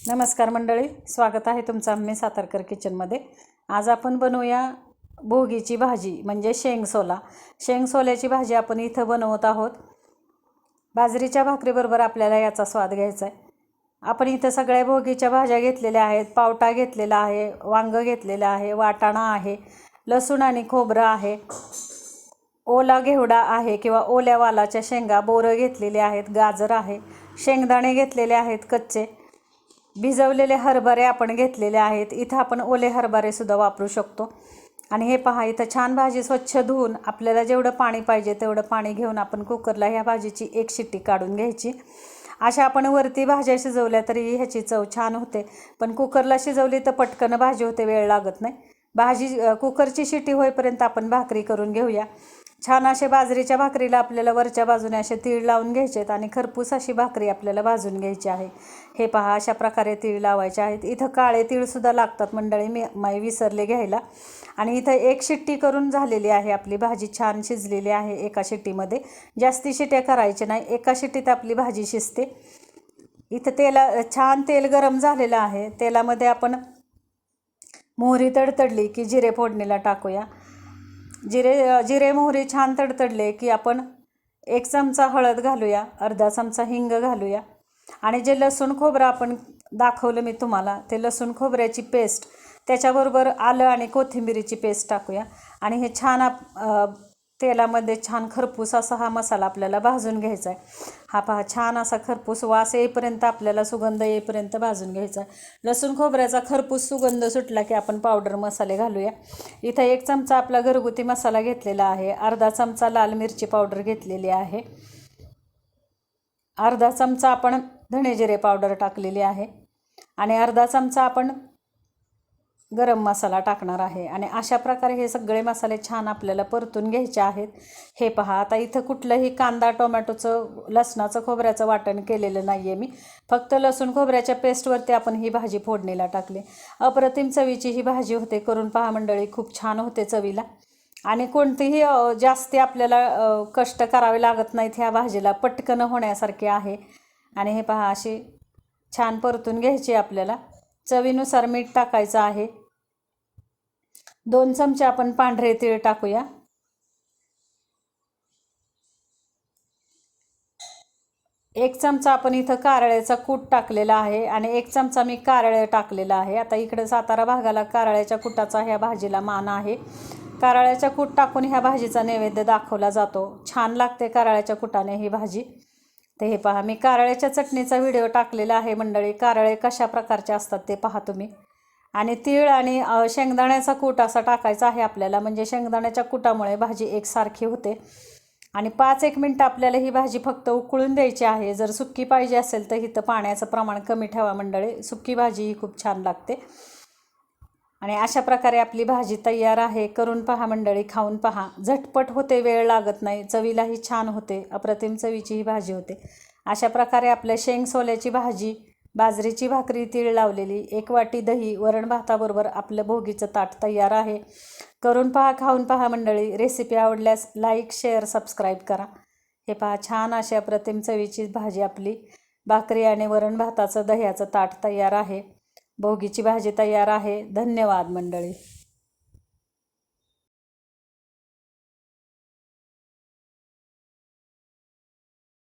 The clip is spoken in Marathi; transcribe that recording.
नमस्कार मंडळी स्वागत आहे तुमचं आम्ही सातारकर किचनमध्ये. आज आपण बनवूया भोगीची भाजी म्हणजे शेंगसोला. शेंगसोल्याची भाजी आपण इथं बनवत आहोत. बाजरीच्या भाकरीबरोबर आपल्याला याचा स्वाद घ्यायचा आहे. आपण इथं सगळ्या भोगीच्या भाज्या घेतलेल्या आहेत पावटा घेतलेला आहे वांगं घेतलेलं आहे वाटाणा आहे लसूण आणि खोबरं आहे ओला घेवडा आहे किंवा ओल्या वालाच्या शेंगा बोरं घेतलेले आहेत गाजर आहे शेंगदाणे घेतलेले आहेत कच्चे भिजवलेले हरभरे आपण घेतलेले आहेत. इथं आपण ओले हरभरेसुद्धा वापरू शकतो. आणि हे पहा इथं छान भाजी स्वच्छ धुवून आपल्याला जेवढं पाणी पाहिजे तेवढं पाणी घेऊन आपण कुकरला ह्या भाजीची एक शिट्टी काढून घ्यायची. अशा आपण वरती भाज्या शिजवल्या तरी ह्याची चव छान होते. पण कुकरला शिजवली तर पटकन भाजी होते वेळ लागत नाही. भाजी कुकरची शिट्टी होईपर्यंत आपण भाकरी करून घेऊया. छान असे बाजरीच्या भाकरीला आपल्याला वरच्या बाजूने असे तीळ लावून घ्यायचे आहेत आणि खरपूस अशी भाकरी आपल्याला भाजून घ्यायची आहे. हे पहा अशा प्रकारे तीळ लावायचे आहेत. इथं काळे तीळसुद्धा लागतात मंडळी मी माई विसरले घ्यायला. आणि इथं एक शिट्टी करून झालेली आहे आपली भाजी छान शिजलेली आहे एका शिट्टीमध्ये. जास्ती शिट्या करायच्या नाही एका शिट्टीत आपली भाजी शिजते. इथं तेला छान तेल गरम झालेलं आहे. तेलामध्ये आपण मोहरी तडतडली की जिरे फोडणीला टाकूया. जिरे जिरे मोहरी छान तडतडले की आपण एक चमचा हळद घालूया अर्धा चमचा हिंग घालूया. आणि जे लसूण खोबरं आपण दाखवलं मी तुम्हाला ते लसूण खोबऱ्याची पेस्ट त्याच्याबरोबर आलं आणि कोथिंबिरीची पेस्ट टाकूया. आणि हे छान आप तेलामध्ये छान खरपूस असा हा मसाला आपल्याला भाजून घ्यायचा आहे. हा पहा छान असा खरपूस वास येईपर्यंत आपल्याला सुगंध येईपर्यंत भाजून घ्यायचा आहे. लसूण खोबऱ्याचा खरपूस सुगंध सुटला की आपण पावडर मसाले घालूया. इथं एक चमचा आपला घरगुती मसाला घेतलेला आहे. अर्धा चमचा लाल मिरची पावडर घेतलेली आहे. अर्धा चमचा आपण धणेजिरे पावडर टाकलेली आहे. आणि अर्धा चमचा आपण गरम मसाला टाकणार आहे. आणि अशा प्रकारे हे सगळे मसाले छान आपल्याला परतून घ्यायचे आहेत. हे पहा आता इथं कुठलंही कांदा टोमॅटोचं लसणाचं खोबऱ्याचं वाटण केलेलं नाही आहे मी. फक्त लसूण खोबऱ्याच्या पेस्टवरती आपण ही भाजी फोडणीला टाकली. अप्रतिम चवीची ही भाजी होते. करून पहा मंडळी खूप छान होते चवीला. आणि कोणतीही जास्ती आपल्याला कष्ट करावे लागत नाहीत ह्या भाजीला. पटकन होण्यासारखे आहे. आणि हे पहा अशी छान परतून घ्यायची आपल्याला. चवीनुसार मीठ टाकायचं आहे. दोन चमचे आपण पांढरे तीळ टाकूया. एक चमचा आपण इथं कारळ्याचा कूट टाकलेला आहे आणि एक चमचा मी कारळे टाकलेला आहे. आता इकडे सातारा भागाला कारळ्याच्या कुटाचा ह्या भाजीला मान आहे. कारळ्याच्या कूट टाकून ह्या भाजीचा नैवेद्य दाखवला जातो. छान लागते कारळ्याच्या कुटाने ही भाजी. ते हे पहा मी कारळ्याच्या चटणीचा व्हिडिओ टाकलेला आहे मंडळी. कारळे कशा प्रकारचे असतात ते पहा तुम्ही. आणि तीळ आणि शेंगदाण्याचा कूट असा टाकायचा आहे आपल्याला. म्हणजे शेंगदाण्याच्या कुटामुळे भाजी एकसारखी होते. आणि पाच एक मिनटं आपल्याला ही भाजी फक्त उकळून द्यायची आहे. जर सुक्की पाहिजे असेल तर इथं पाण्याचं प्रमाण कमी ठेवा मंडळी. सुक्की भाजी ही खूप छान लागते. आणि अशा प्रकारे आपली भाजी तयार आहे. करून पहा मंडळी खाऊन पहा. झटपट होते वेळ लागत नाही. चवीलाही छान होते. अप्रतिम चवीची ही भाजी होते. अशा प्रकारे आपल्या शेंग सोल्याची भाजी बाजरीची भाकरी तीळ लावलेली एक वाटी दही वरण भाताबरोबर आपलं भोगीचं ताट तयार आहे. करून पहा खाऊन पहा मंडळी. रेसिपी आवडल्यास लाईक शेअर सबस्क्राईब करा. हे पहा छान अशा अप्रतिम चवीची भाजी आपली. भाकरी आणि वरण भाताचं दह्याचं ताट तयार आहे. भोगीची भाजी तयार आहे. धन्यवाद मंडळी.